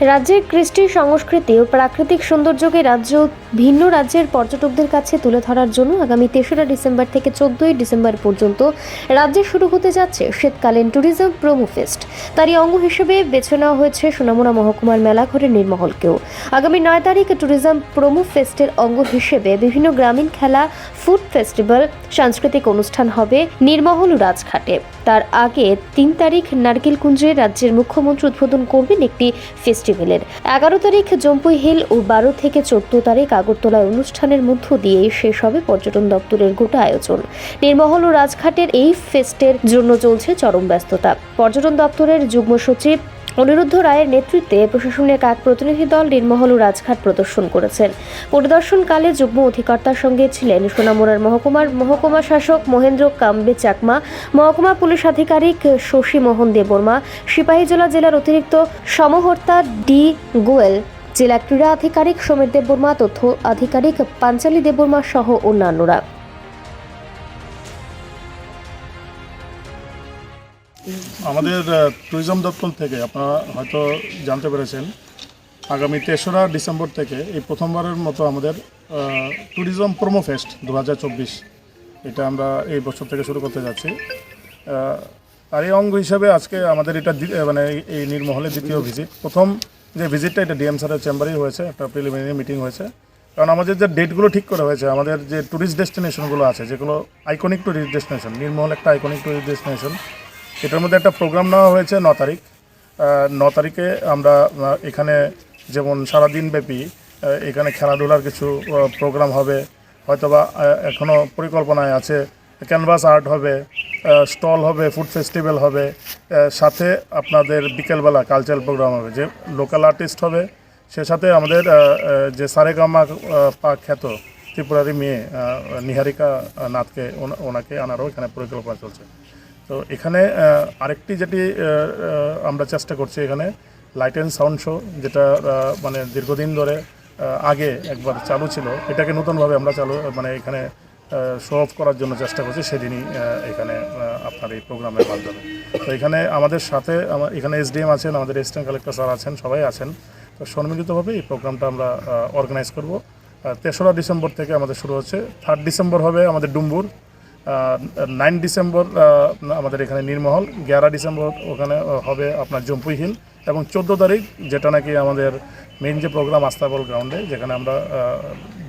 রাজ্যের কৃষ্টি সংস্কৃতি ও প্রাকৃতিক সৌন্দর্যকে রাজ্য, ভিন্ন রাজ্যের পর্যটকদের কাছে তুলে ধরার জন্য আগামী তেসরা ডিসেম্বর থেকে চোদ্দই ডিসেম্বর পর্যন্ত রাজ্যে শুরু হতে যাচ্ছে শীতকালীন ট্যুরিজম প্রোমো ফেস্ট তারই অঙ্গ হিসেবে বেছে নেওয়া হয়েছে সোনামুড়া মহকুমার মেলাঘরের নির্মহলকেও। আগামী নয় তারিখ ট্যুরিজম প্রোমো ফেস্টের অঙ্গ হিসেবে বিভিন্ন গ্রামীণ খেলা ফুড ফেস্টিভ্যাল সাংস্কৃতিক অনুষ্ঠান হবে নির্মহল রাজঘাটে। তার আগে তিন তারিখ নারকেলকুঞ্জে রাজ্যের মুখ্যমন্ত্রী উদ্বোধন করবেন একটি ফেস্টিভ্যালের। এগারো তারিখ জম্পুই হিল ও বারো থেকে চোদ্দ তারিখ আগরতলায় অনুষ্ঠানের মধ্য দিয়ে শেষ হবে পর্যটন দপ্তরের গোটা আয়োজন। নির্মহল ও রাজঘাটের এই ফেস্টের জন্য চলছে চরম ব্যস্ততা। পর্যটন দপ্তরের যুগ্ম সচিব অনিরুদ্ধ রায়ের নেতৃত্বে প্রশাসনের এক প্রতিনিধি দল নির্মহল ও রাজঘাট প্রদর্শন করেছেন। পরিদর্শনকালে যুগ্ম অধিকর্তার সঙ্গে ছিলেন সোনামুড়ার মহকুমার মহকুমা শাসক মহেন্দ্র কাম্বে চাকমা, মহকুমা পুলিশ আধিকারিক শশী মোহন দেববর্মা, সিপাহীজলা জেলার অতিরিক্ত সমহর্তা ডি গোয়েল, জেলা ক্রীড়া আধিকারিক সমীর দেববর্মা, তথ্য আধিকারিক পাঞ্চালী দেববর্মা সহ অন্যান্যরা। আমাদের ট্যুরিজম দপ্তর থেকে আপনারা হয়তো জানতে পেরেছেন, আগামী তেসরা ডিসেম্বর থেকে এই প্রথমবারের মতো আমাদের ট্যুরিজম প্রোমো ফেস্ট দু হাজার চব্বিশ, এটা আমরা এই বছর থেকে শুরু করতে যাচ্ছি। আর এই অঙ্গ হিসাবে আজকে আমাদের এটা মানে এই- এই নির্মহলে দ্বিতীয় ভিজিট প্রথম যে ভিজিটটা এটা ডিএম স্যারের চেম্বারেই হয়েছে, একটা প্রিলিমিনারি মিটিং হয়েছে। কারণ আমাদের যে ডেটগুলো ঠিক করা হয়েছে, আমাদের যে ট্যুরিস্ট ডেস্টিনেশনগুলো আছে, যেগুলো আইকনিক ট্যুরিস্ট ডেস্টিনেশন নির্মহল একটা আইকনিক ট্যুরিস্ট ডেস্টিনেশন এটার মধ্যে একটা প্রোগ্রাম নেওয়া হয়েছে ন তারিখ। ন তারিখে আমরা এখানে যেমন সারাদিন ব্যাপী এখানে খেলাধুলার কিছু প্রোগ্রাম হবে, হয়তোবা এখনও পরিকল্পনায় আছে ক্যানভাস আর্ট হবে স্টল হবে ফুড ফেস্টিভ্যাল হবে সাথে আপনাদের বিকেলবেলা কালচারাল প্রোগ্রাম হবে, যে লোকাল আর্টিস্ট হবে, সে সাথে আমাদের যে সারেগামা পা খ্যাত ত্রিপুরারি মেয়ে নিহারিকা নাথকে ওনাকে আনারও এখানে পরিকল্পনা চলছে। তো এখানে আরেকটি যেটি আমরা চেষ্টা করছি এখানে লাইট অ্যান্ড সাউন্ড শো যেটা মানে দীর্ঘদিন ধরে আগে একবার চালু ছিল, এটাকে নতুনভাবে আমরা চালু মানে এখানে শো অফ করার জন্য চেষ্টা করছি, সেদিনই এখানে আপনার এই প্রোগ্রামের মাধ্যমে। তো এখানে আমাদের সাথে এখানে এসডিএম আছেন, আমাদের অ্যাসিস্ট্যান্ট কালেক্টর স্যার আছেন, সবাই আছেন। তো সম্মিলিতভাবে এই প্রোগ্রামটা আমরা অর্গানাইজ করব। তেসরা ডিসেম্বর থেকে আমাদের শুরু হচ্ছে। থার্ড ডিসেম্বর হবে আমাদের ডুম্বুর। নাইন ডিসেম্বর আমাদের এখানে নির্মহল, এগারো ডিসেম্বর ওখানে হবে আপনার জম্পুই হিল এবং চোদ্দ তারিখ, যেটা নাকি আমাদের মেইন যে প্রোগ্রাম আস্তাবল গ্রাউন্ডে যেখানে আমরা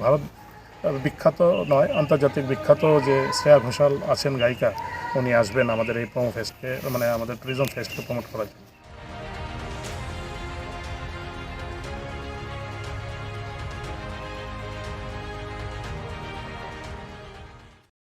ভারত বিখ্যাত নয়, আন্তর্জাতিক বিখ্যাত যে শ্রেয়া ঘোষাল আছেন গায়িকা, উনি আসবেন আমাদের এই প্রোমো ফেস্টকে মানে আমাদের ট্যুরিজম ফেস্টকে প্রমোট করার জন্য।